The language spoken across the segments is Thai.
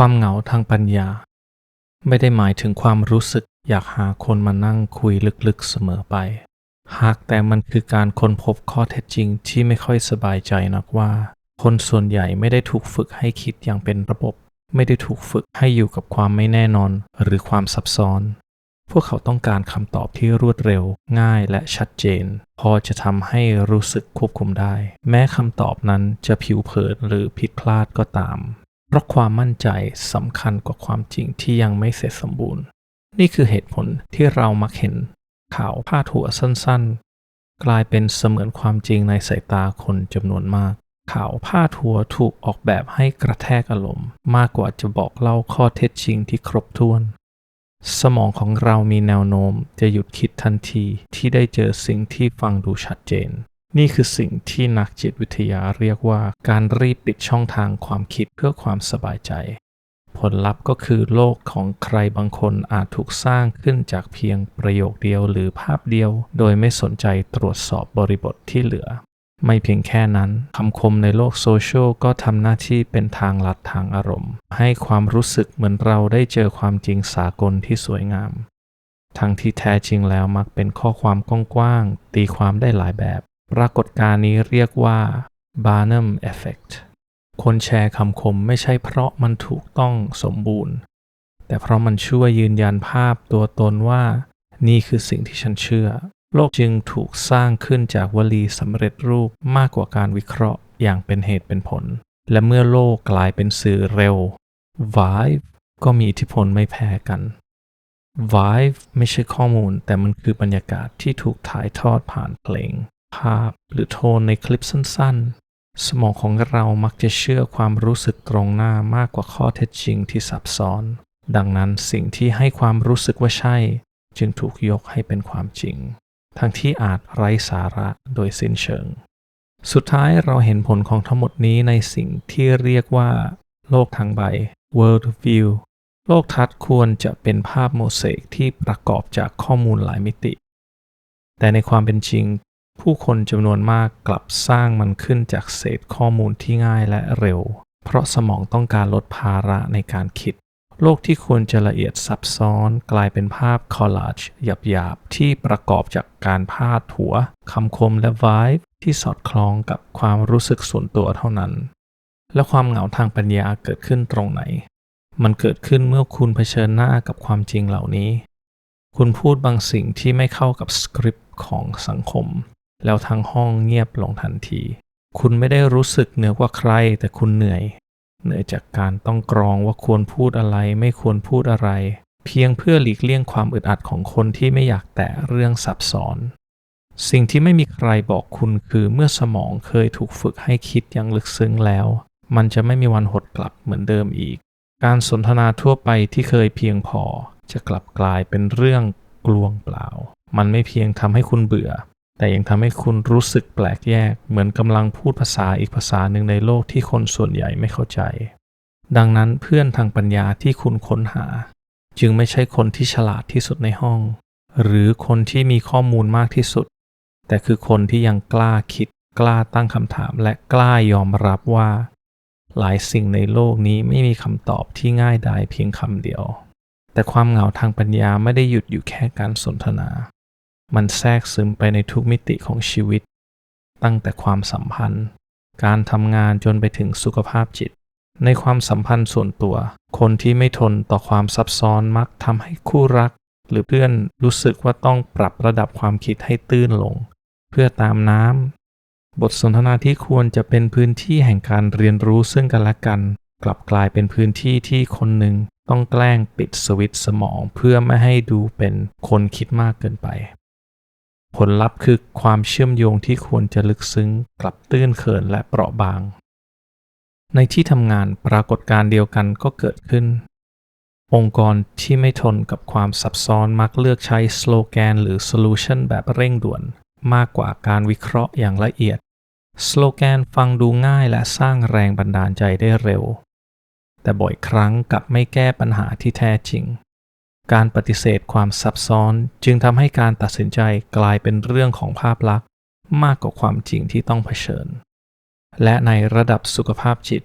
ความเหงาทางปัญญา ไม่ได้หมายถึงความรู้สึกอยากหาคนมานั่งคุยลึกๆเสมอไป หากแต่มันคือการค้นพบข้อเท็จจริงที่ไม่ค่อยสบายใจนักว่า คนส่วนใหญ่ไม่ได้ถูกฝึกให้คิดอย่างเป็นระบบ ไม่ได้ถูกฝึกให้อยู่กับความไม่แน่นอนหรือความซับซ้อน พวกเขาต้องการคำตอบที่รวดเร็ว ง่ายและชัดเจน พอจะทำให้รู้สึกควบคุมได้ แม้คำตอบนั้นจะผิวเผินหรือผิดพลาดก็ตาม เพราะความมั่นใจสำคัญกว่าความจริงที่ยังไม่เสร็จสมบูรณ์ นี่คือเหตุผลที่เรามักเห็นข่าวพาดหัวสั้นๆ กลายเป็นเสมือนความจริงในสายตาคนจำนวนมาก ข่าวพาดหัวถูกออกแบบให้กระแทกอารมณ์ มากกว่าจะบอกเล่าข้อเท็จจริงที่ครบถ้วน สมองของเรามีแนวโน้มจะหยุดคิดทันทีที่ได้เจอสิ่งที่ฟังดูชัดเจน นี่คือสิ่งที่นักจิตวิทยาเรียกว่าการรีบปิดช่องทางความคิดเพื่อความสบายใจ ผลลัพธ์ก็คือโลกของใครบางคนอาจถูกสร้างขึ้นจากเพียงประโยคเดียวหรือภาพเดียว โดยไม่สนใจตรวจสอบบริบทที่เหลือ ไม่เพียงแค่นั้นคำคมในโลกโซเชียลก็ทำหน้าที่เป็นทางลัดทางอารมณ์ ให้ความรู้สึกเหมือนเราได้เจอความจริงสากลที่สวยงามทั้งที่แท้จริงแล้วมักเป็นข้อความกว้างๆตีความได้หลายแบบ ปรากฏการณ์นี้เรียกว่า Barnum Effect คนแชร์คำคมไม่ใช่เพราะมันถูกต้องสมบูรณ์ แต่เพราะมันช่วยยืนยันภาพตัวตนว่า นี่คือสิ่งที่ฉันเชื่อ โลกจึงถูกสร้างขึ้นจากวลีสำเร็จรูปมากกว่าการวิเคราะห์อย่างเป็นเหตุเป็นผล และเมื่อโลกกลายเป็นสื่อเร็ว Vibe ก็มีอิทธิพลไม่แพ้กัน Vibe ไม่ใช่ข้อมูลแต่มันคือบรรยากาศที่ถูกถ่ายทอดผ่านเพลง ภาพหรือโทนในคลิปสั้นๆ สมองของเรามักจะเชื่อความรู้สึกตรงหน้ามากกว่าข้อเท็จจริงที่ซับซ้อน ดังนั้นสิ่งที่ให้ความรู้สึกว่าใช่ จึงถูกยกให้เป็นความจริง ทั้งที่อาจไร้สาระโดยสิ้นเชิง สุดท้ายเราเห็นผลของทั้งหมดนี้ในสิ่งที่เรียกว่า โลกทางใบ world view โลกทัศน์ควรจะเป็นภาพโมเสกที่ประกอบจากข้อมูลหลายมิติ แต่ในความเป็นจริง ผู้คนจำนวนมากกลับสร้างมันขึ้นจากเศษข้อมูลที่ง่ายและเร็ว เพราะสมองต้องการลดภาระในการคิด โลกที่ควรจะละเอียดซับซ้อนกลายเป็นภาพคอลลาจหยาบๆ ที่ประกอบจากการพาดหัวคำคมและ vibe ที่สอดคล้องกับความรู้สึกส่วนตัวเท่านั้น และความเหงาทางปัญญาเกิดขึ้นตรงไหน มันเกิดขึ้นเมื่อคุณเผชิญหน้ากับความจริงเหล่านี้ คุณพูดบางสิ่งที่ไม่เข้ากับสคริปต์ของสังคม แล้วทั้งห้องเงียบลงทันที คุณไม่ได้รู้สึกเหนือกว่าใคร แต่คุณเหนื่อย เหนื่อยจากการต้องกรองว่าควรพูดอะไรไม่ควรพูดอะไร เพียงเพื่อหลีกเลี่ยงความอึดอัดของคนที่ไม่อยากแตะเรื่องซับซ้อน สิ่งที่ไม่มีใครบอกคุณคือเมื่อสมองเคยถูกฝึกให้คิดอย่างลึกซึ้งแล้ว มันจะไม่มีวันหดกลับเหมือนเดิมอีก การสนทนาทั่วไปที่เคยเพียงพอ จะกลับกลายเป็นเรื่องกลวงเปล่า มันไม่เพียงทำให้คุณเบื่อ แต่ยังทำให้คุณรู้สึกแปลกแยก เหมือนกำลังพูดภาษาอีกภาษาหนึ่งในโลกที่คนส่วนใหญ่ไม่เข้าใจ ดังนั้นเพื่อนทางปัญญาที่คุณค้นหา จึงไม่ใช่คนที่ฉลาดที่สุดในห้อง หรือคนที่มีข้อมูลมากที่สุด แต่คือคนที่ยังกล้าคิด กล้าตั้งคำถาม และกล้ายอมรับว่า หลายสิ่งในโลกนี้ไม่มีคำตอบที่ง่ายดายเพียงคำเดียว แต่ความเหงาทางปัญญาไม่ได้หยุดอยู่แค่การสนทนา มันแทรกซึมไปในทุกมิติของชีวิต ตั้งแต่ความสัมพันธ์ การทำงานจนไปถึงสุขภาพจิต ในความสัมพันธ์ส่วนตัว คนที่ไม่ทนต่อความซับซ้อนมักทำให้คู่รัก หรือเพื่อนรู้สึกว่าต้องปรับระดับความคิดให้ตื้นลง เพื่อตามน้ำบทสนทนาที่ควรจะเป็นพื้นที่แห่งการเรียนรู้ซึ่งกันและกัน กลับกลายเป็นพื้นที่ที่คนหนึ่งต้องแกล้งปิดสวิตช์สมองเพื่อไม่ให้ดูเป็นคนคิดมากเกินไป ผลลัพธ์คือความเชื่อมโยงที่ควรจะลึกซึ้งกลับตื้นเขินและเปราะบาง ในที่ทำงานปรากฏการเดียวกันก็เกิดขึ้น องค์กรที่ไม่ทนกับความซับซ้อนมักเลือกใช้สโลแกนหรือโซลูชันแบบเร่งด่วน มากกว่าการวิเคราะห์อย่างละเอียดสโลแกนฟังดูง่ายและสร้างแรงบันดาลใจได้เร็ว แต่บ่อยครั้งกลับไม่แก้ปัญหาที่แท้จริง การปฏิเสธความซับซ้อนจึงทำให้การตัดสินใจกลายเป็นเรื่องของภาพลักษณ์ มากกว่าความจริงที่ต้องเผชิญ และในระดับสุขภาพจิต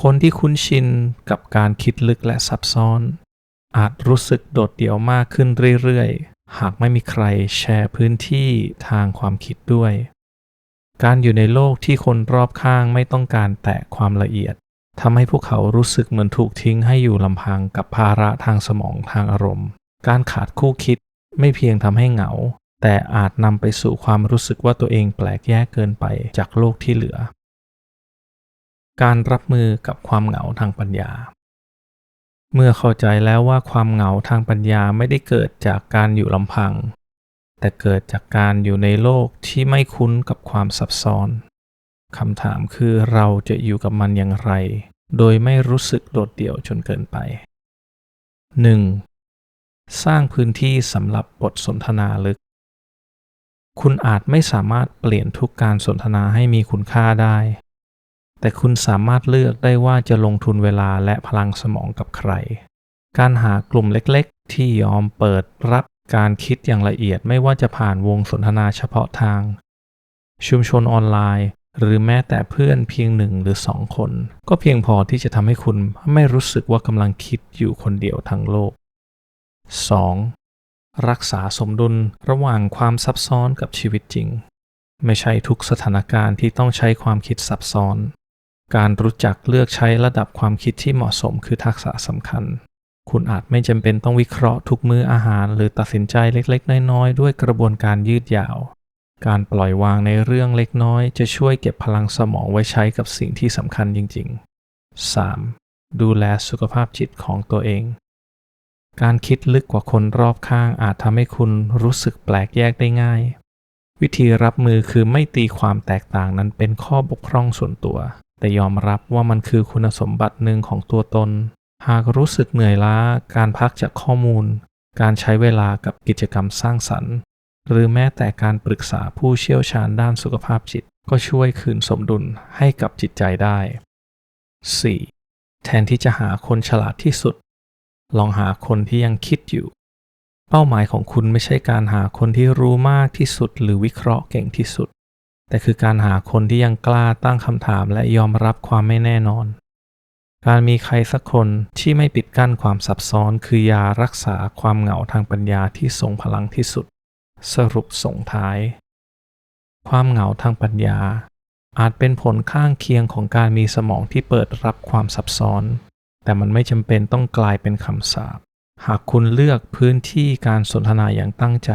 คนที่คุ้นชินกับการคิดลึกและซับซ้อน อาจรู้สึกโดดเดี่ยวมากขึ้นเรื่อยๆ หากไม่มีใครแชร์พื้นที่ทางความคิดด้วย การอยู่ในโลกที่คนรอบข้างไม่ต้องการแตะความละเอียด ทำให้พวกเขารู้สึกเหมือนถูกทิ้งให้อยู่ลำพังกับภาระทางสมองทางอารมณ์ การขาดคู่คิดไม่เพียงทำให้เหงา แต่อาจนำไปสู่ความรู้สึกว่าตัวเองแปลกแยกเกินไปจากโลกที่เหลือ การรับมือกับความเหงาทางปัญญา เมื่อเข้าใจแล้วว่าความเหงาทางปัญญาไม่ได้เกิดจากการอยู่ลำพัง แต่เกิดจากการอยู่ในโลกที่ไม่คุ้นกับความซับซ้อน คำถามคือเราจะอยู่กับมันอย่างไร โดยไม่รู้สึกโดดเดี่ยวจนเกินไป 1. สร้างพื้นที่สำหรับบทสนทนาลึก คุณอาจไม่สามารถเปลี่ยนทุกการสนทนาให้มีคุณค่าได้ แต่คุณสามารถเลือกได้ว่าจะลงทุนเวลาและพลังสมองกับใคร การหากลุ่มเล็กๆ ที่ยอมเปิดรับการคิดอย่างละเอียดไม่ว่าจะผ่านวงสนทนาเฉพาะทาง ชุมชนออนไลน์ หรือแม้แต่เพื่อนเพียงหนึ่งหรือสองคน ก็เพียงพอที่จะทำให้คุณไม่รู้สึกว่ากำลังคิดอยู่คนเดียวทั้งโลก 2. รักษาสมดุลระหว่างความซับซ้อนกับชีวิตจริง ไม่ใช่ทุกสถานการณ์ที่ต้องใช้ความคิดซับซ้อน การรู้จักเลือกใช้ระดับความคิดที่เหมาะสมคือทักษะสำคัญ คุณอาจไม่จำเป็นต้องวิเคราะห์ทุกมื้ออาหาร หรือตัดสินใจเล็กๆ น้อยๆ ด้วยกระบวนการยืดยาว การปล่อยวางในเรื่องเล็กน้อย จะช่วยเก็บพลังสมองไว้ใช้กับสิ่งที่สำคัญจริง ๆ 3. ดูแลสุขภาพจิตของตัวเอง การคิดลึกกว่าคนรอบข้างอาจทำให้คุณรู้สึกแปลกแยกได้ง่าย วิธีรับมือคือไม่ตีความแตกต่างนั้นเป็นข้อบกพร่องส่วนตัว แต่ยอมรับว่ามันคือคุณสมบัติหนึ่งของตัวตน หากรู้สึกเหนื่อยล้า การพักจากข้อมูล การใช้เวลากับกิจกรรมสร้างสรรค์ หรือแม้แต่การปรึกษาผู้เชี่ยวชาญด้านสุขภาพจิต ก็ช่วยคืนสมดุลให้กับจิตใจได้ 4. แทนที่จะหาคนฉลาดที่สุด ลองหาคนที่ยังคิดอยู่ เป้าหมายของคุณไม่ใช่การหาคนที่รู้มากที่สุด หรือวิเคราะห์เก่งที่สุด แต่คือการหาคนที่ยังกล้าตั้งคำถามและยอมรับความไม่แน่นอน การมีใครสักคนที่ไม่ปิดกั้นความซับซ้อนคือยารักษาความเหงาทางปัญญาที่ทรงพลังที่สุด สรุปส่งท้าย ความเหงาทางปัญญา อาจเป็นผลข้างเคียงของการมีสมองที่เปิดรับความซับซ้อน แต่มันไม่จำเป็นต้องกลายเป็นคำสาปหากคุณเลือกพื้นที่การสนทนาอย่างตั้งใจ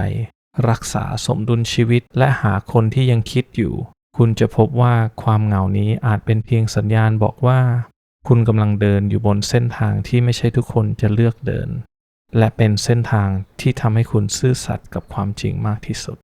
รักษาสมดุลชีวิตและหาคนที่ยังคิดอยู่ คุณจะพบว่าความเหงานี้อาจเป็นเพียงสัญญาณบอกว่า คุณกำลังเดินอยู่บนเส้นทางที่ไม่ใช่ทุกคนจะเลือกเดิน และเป็นเส้นทางที่ทำให้คุณซื่อสัตย์กับความจริงมากที่สุด